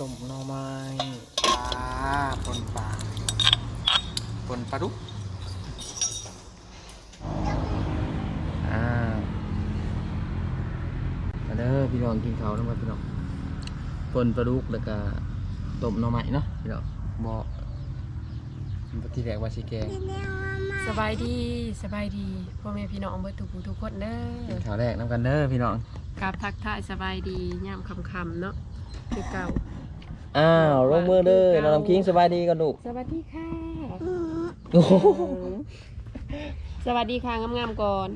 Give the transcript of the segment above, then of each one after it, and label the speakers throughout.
Speaker 1: ต้มหน่อไม้ปลาปนปลาปนปลาดุกอ่ามาเด้อพี่น้องกินข้าวนะมาพี่น้องปนปลาดุกแล้วก็ต้มหน่อไม้เนาะพี่น้องบอกที่แรกว่าสิแกง
Speaker 2: สบายดีสบายดีพ่อแม่พี่น้องเบิดทุกผู้ทุกคนเด้
Speaker 1: กิ
Speaker 2: อน
Speaker 1: ข้าวแรกน้ำกันเด้อพี่น้อง
Speaker 2: กับทักทายสบายดีย่ามคำๆเนาะคือเก่า
Speaker 1: อ้าวลงมือเลยน้องน้ำคิงสบายดีกันลูก
Speaker 2: สวัสดีค่ะ
Speaker 1: โอ้โห
Speaker 2: สวัสดีค่ะงามๆก่อน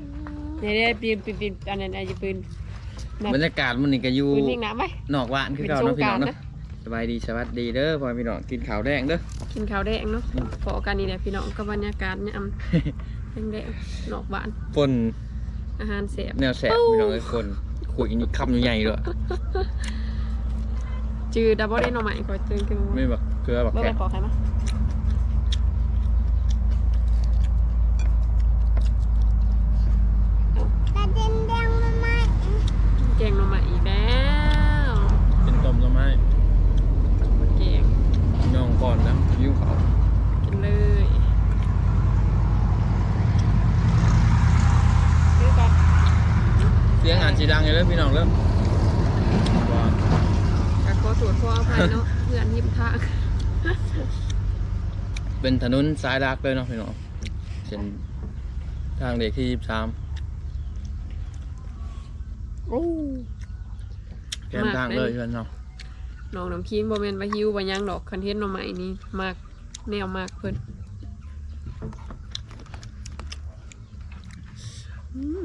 Speaker 2: เดี๋ยวได้ปีนปีนปีนอันนั้นไอ้จะปืนนะ
Speaker 1: บรรยากาศมันนี่ก็อยู่
Speaker 2: ปืนนิ่งน้ำไป
Speaker 1: นอกบ้านคือ
Speaker 2: เป็น
Speaker 1: เก่า
Speaker 2: ส
Speaker 1: เนาะ
Speaker 2: ง
Speaker 1: พี่
Speaker 2: ก
Speaker 1: น้
Speaker 2: รา
Speaker 1: อนง
Speaker 2: ต์
Speaker 1: เนาะ
Speaker 2: นะ
Speaker 1: สบายดีสวัสดีเด้อพ่อพี่น้องกินข้าวแดงเด้อ
Speaker 2: กินข้าวแดงเนาะพอกันนี่แหละพี่น้องกับบรรยากาศยามแดงๆนอกบ้าน
Speaker 1: ฝน
Speaker 2: อาหารแสบ
Speaker 1: แนวแสบพี่น้องไอ้คนขุยนี่คำใหญ่ๆเลย
Speaker 2: จือดับเบิลเดนหน่อใหม่ขอจือคือ
Speaker 1: ไม่แบบเกลือแบบ
Speaker 2: เบอร์
Speaker 1: แค่
Speaker 2: ไปขอใครมาแกงหน่อใหม่อีกแล้ว
Speaker 1: เป็นต้มหน่อไม้
Speaker 2: แกง
Speaker 1: น้องก่อนนะยิ้วเขาว
Speaker 2: กินเลยซื้อก่อน
Speaker 1: เสียงอ่านสีดังอยู่เลยพี่น้องเริ่มว่า
Speaker 2: กขอตรวจขออภัยเนาะเพื่อนยิบทาง
Speaker 1: เป็นถนนสายรักเลยเนาะพี่น้องเส้นทางเด็กที่ยี่สิบสาม
Speaker 2: โอ้
Speaker 1: แกมทางเลยเพื่อนเนาะ
Speaker 2: น้องน้ำคิงบ่แม่นว่าหิวบ่หยังดอกคันเทนหน่อใหม่นี่มากแนวมากเพิ่นอืม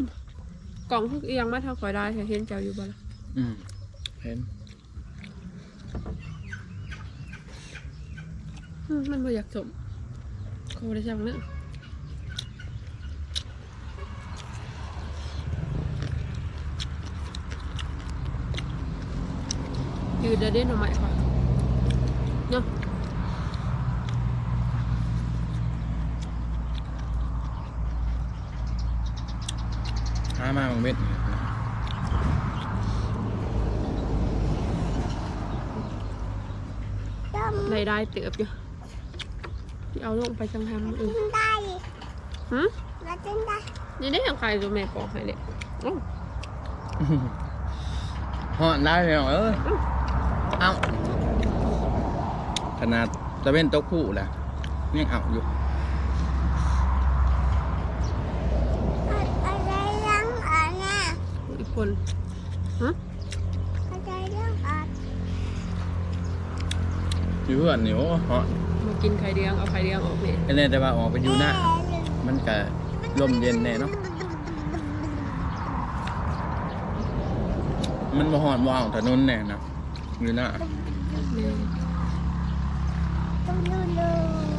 Speaker 2: กล่องทุกเอียงมาทางคอยได้เห็นเจ้าอยู่บ่ล่ะ
Speaker 1: อืมเห็น
Speaker 2: มมันบ่อยากจมเขาบ่ได้สั่งเนอะยืดได้เด่นหน่อใหม่ค่ะเนาะ
Speaker 1: หามาบางเม็ด
Speaker 2: ได้ได้เติบอยู่ ที่เอาลงไปจังทำเออ
Speaker 3: ได้
Speaker 2: ฮะ
Speaker 3: แล้วจึงได้
Speaker 2: นี่ได้ยังใครตัวแม่ปอกให้เลยอ้าว
Speaker 1: หอนได้พี่น้องเออเอ้าขนาดตะเวนโต๊ะคู่แหละยังเอาอยู่
Speaker 3: อะไรเรื่องอ่อนน่ะ
Speaker 2: อีกคนฮะ
Speaker 3: อะไรเรื่องอ่อน
Speaker 1: อยู่เพื่อนนี่โอ้เหาะ
Speaker 2: มากินไข่เดียงเอาไข่เดียงออกเนี่ย
Speaker 1: ไอ้แน่แต่ว่าออกไปอยู่หน้า มันก็ลมเย็นแน่เนาะมันมาหอนว่าวถนนแน่นะอยู่หน้า
Speaker 2: แม่
Speaker 3: ต้องดูดู
Speaker 2: อืม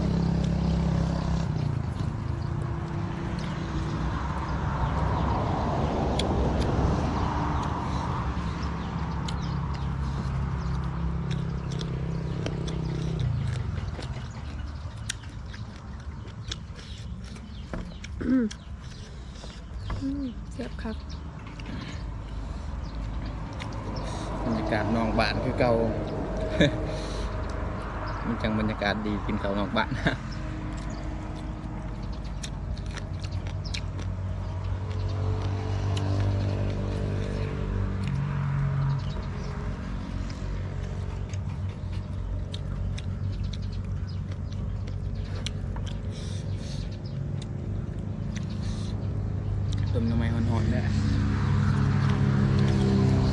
Speaker 2: เสียบครับ
Speaker 1: บรรยากาศนองบ้านคือเก่า มันจังบรรยากาศดีกินเขาวนองบ้านน้ำไม้หอนๆได้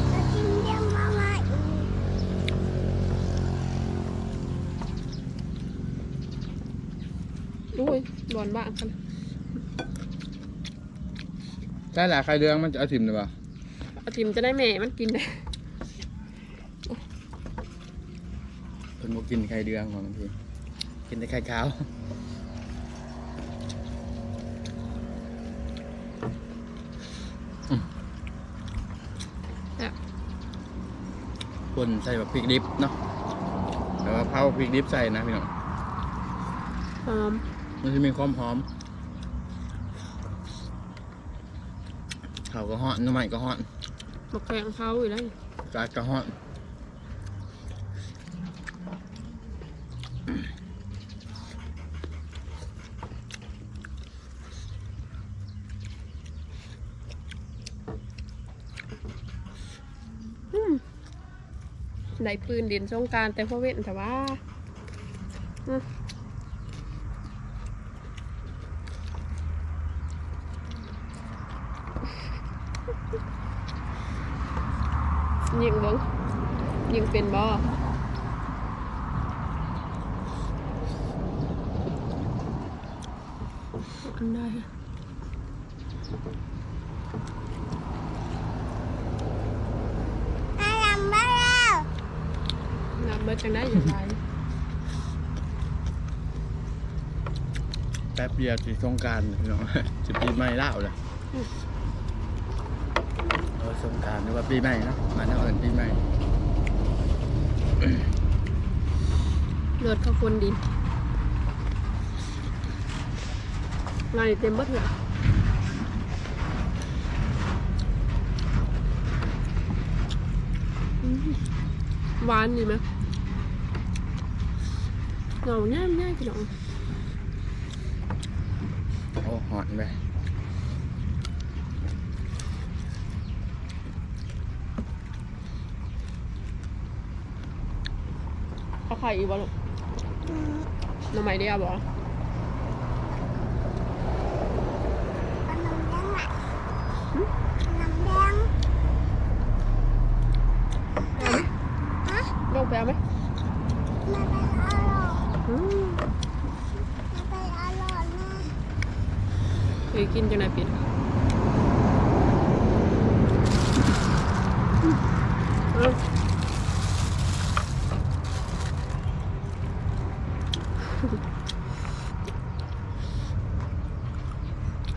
Speaker 3: แล้วจึงเรื่องมาใหม่อีก
Speaker 2: อุ้ยบอนบ้างกัน
Speaker 1: ใช่แหละใครเรื่องมันจะเอาถิ่มหรือเปล่า
Speaker 2: เอาทิมจะได้แม่มันกินได้
Speaker 1: เพิ่นบ่กินไข่เดืองของบางทีกินแต่ไข่ขาว
Speaker 2: แบบ
Speaker 1: คนใส่แบบพริกดิบเนาะแต่ว่าเผาพริกดิบใส่นะพี่น้อง
Speaker 2: หอมั
Speaker 1: นจะมีความหอมเขาก็ห่อนน้ำมันก็ห่อน
Speaker 2: มะแขงเขาอยู่ได้
Speaker 1: กาดก็ห่อน
Speaker 2: ในปืนเดินช่สงการแต่พ่อเว้นแต่ว่า ยิงเบิ้งยิงเป็นบ่อันได้
Speaker 3: อาลำบ้าแล้ว
Speaker 2: นับเบิดจังได้อยังไง
Speaker 1: แป๊บเดียวสิสงกรารพี่น้องจะปีใหม่แล้วเลยเออ สงการหรือว่าปีใหม่นะมาเท่าเอินปีใหม่
Speaker 2: เลือดข้าคนดินงานเต็มบิดเลยหวานดีไหมเหงาแน่แน่พี่น้อง
Speaker 1: โอ้หอนไป
Speaker 2: เอาไข่อีกบ่ลูก
Speaker 3: อืม
Speaker 2: หน้ำใหม่เดียวบ่
Speaker 3: เอาน้ำแดงอะน้ำแดงฮะ
Speaker 2: ลงไปเอาไหม
Speaker 3: มาไปอร่อย
Speaker 2: อืม
Speaker 3: มาไปอร่อยนะ
Speaker 2: เคยกินจังไหนปิดเอา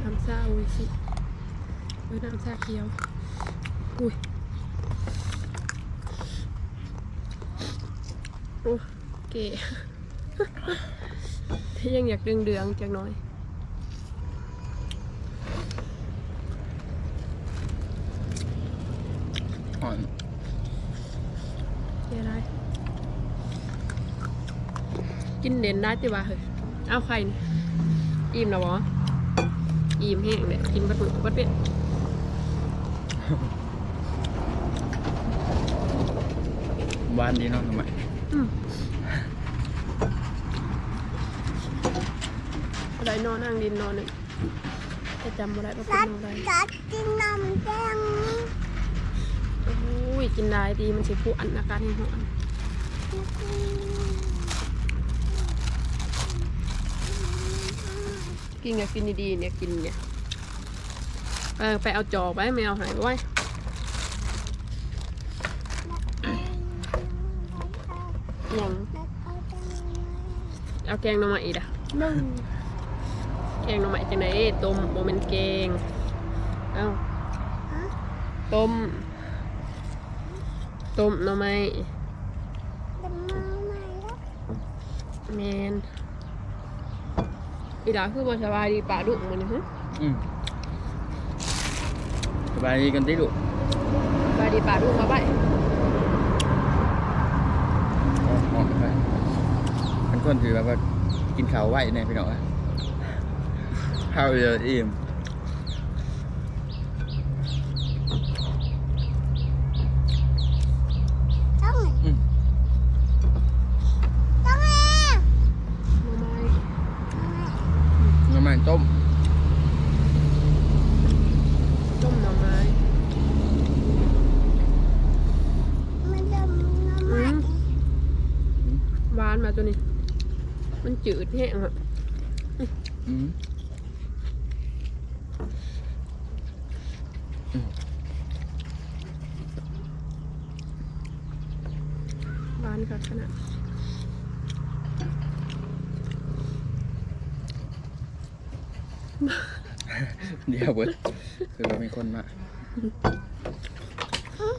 Speaker 2: น้ำซาโอ้ยสิเอ้ยน้ำซาเขียว อุ้ยโอ้เก๋ที่ยังอยากดึงเดืองๆจังน้อย
Speaker 1: หอน
Speaker 2: เจ๊ได้กินเด่นได้ติว่าเฮ้ยเอาไข่นี่อิ่มแล้ววะ อิ่มแห้งเลยกินบัดมือบัดเป็ด
Speaker 1: บ้านนี้เนาะทำไม
Speaker 2: อืมอะไรนอนนั่งดินนอนหนึ่งจะจำอะไรว่าเป็น
Speaker 3: รัด
Speaker 2: นอนอะไร
Speaker 3: รัดกินน้ำแดง
Speaker 2: โอ้ยกินได้ดีมันสิผู้อันอาการให้หอน กินเนี่ยกินดีๆเนี่ยกินเนี่ยเออไปเอาจอกไว้ไม่เอาหายไว้ยังเอาแกงหน่อไม้อีกอะ
Speaker 3: หนึ่ง
Speaker 2: แกงหน่อไม้จังไหนต้มโมเมนแกงเอ้า
Speaker 3: ฮะ
Speaker 2: ต้ม ต้มหน่อไม้
Speaker 3: จะมาใหม่แล้ว
Speaker 2: แมน อีหลาคือบ่สบายดีป่าดุมื้อนี้ฮะ
Speaker 1: อืมสบายดีกันติลูก
Speaker 2: สบายดีป่าดุมาไว้
Speaker 1: อ๋อหอนไปมันคนถือว่ากินข้าวไหวเนี่ยพี่น้องเอ้ยข้าวเยอะอิ่ม
Speaker 3: ต้อง
Speaker 1: อืม
Speaker 3: ต้องไง
Speaker 2: หน่อไม้
Speaker 1: น้ำมันต้ม
Speaker 2: ต้มหน่อไม้
Speaker 3: มันจะน้ำใหม่
Speaker 2: หวานมาตัวนี้ มันจืดแห้งอะ
Speaker 1: อืม
Speaker 2: หวานค่ะขนาด
Speaker 1: เดี๋ยวเบิดคือว่ามีคนมา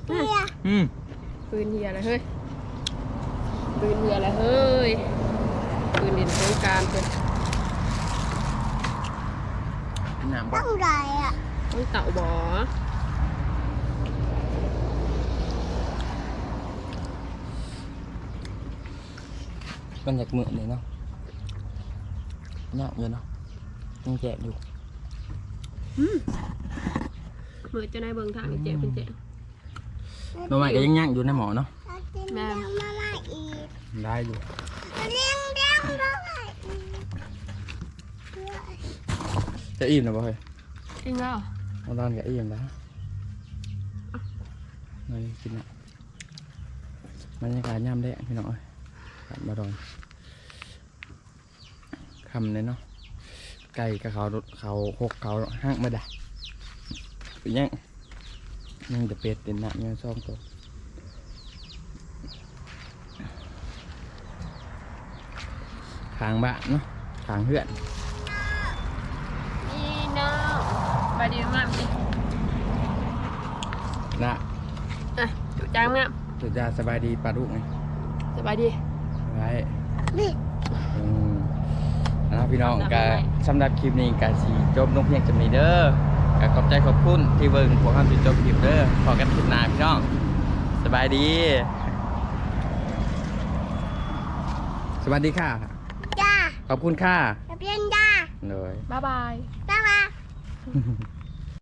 Speaker 3: เบียร์
Speaker 1: อืม
Speaker 2: ปืนเฮียอะไรเฮ้ย ปืนเฮียอะไรเฮ้ย ปืนดินสงกรารเพิ่น
Speaker 1: น้ำบ่
Speaker 3: ต้องไรอะ
Speaker 2: ต้องเต่าบ่อ
Speaker 1: มันอยากเหมือนเลยเนาะยากอยู่เนาะยังแจกอยู่
Speaker 2: มือจะได้เบิ่งทางนี่เจ๊เป็นเจ๊
Speaker 1: หน่อไม้ก็ยังย่างอยู่ในหมอเนาะ
Speaker 3: รัดกิน
Speaker 2: แม่
Speaker 3: เลี้ยงมามา อีก
Speaker 1: ได้อยู่
Speaker 3: เลี้ยงเลี้ยงมามาอีก
Speaker 1: จะอิ่มนะบ่เฮ้ย
Speaker 2: จริงแล้ว
Speaker 1: เอาตอนกับอิ่มแล้วมากินอะบรรยากาศย่ำแดงพี่น้องเอ้ยกลับมาดอนคำเลยเนาะไก่กับเขาเขาหกเขาห้างมาได้ไปยังยังจะเป็ดเต็นหนักยังซ่อมตัว ทางบ้านเนาะทางเพื่อน
Speaker 2: นี่น้องบายดีมากสิ
Speaker 1: นะ
Speaker 2: อะจุจ้างมาก
Speaker 1: สุดยาสบายดีปลาดุกไง
Speaker 2: สบายดี
Speaker 1: ไว้
Speaker 3: นี่
Speaker 1: อืมนะพี่น้อง
Speaker 2: สำหรับ
Speaker 1: ก็
Speaker 2: อะไร
Speaker 1: สำหรับคลิปนี้ก็สีจบลงเพียงจำนี้เด้อก็ขอบใจขอบคุณที่เบิ่งพวกเราจนจบคลิปเด้อพอกันคลิปหน้าพี่น้องสบายดี สวัสดีค่ะ
Speaker 3: จ้า
Speaker 1: ขอบคุณค่ะ
Speaker 3: เลี้ยงจ้า
Speaker 1: เลย
Speaker 2: บ๊ายบาย
Speaker 3: บ๊ายบาย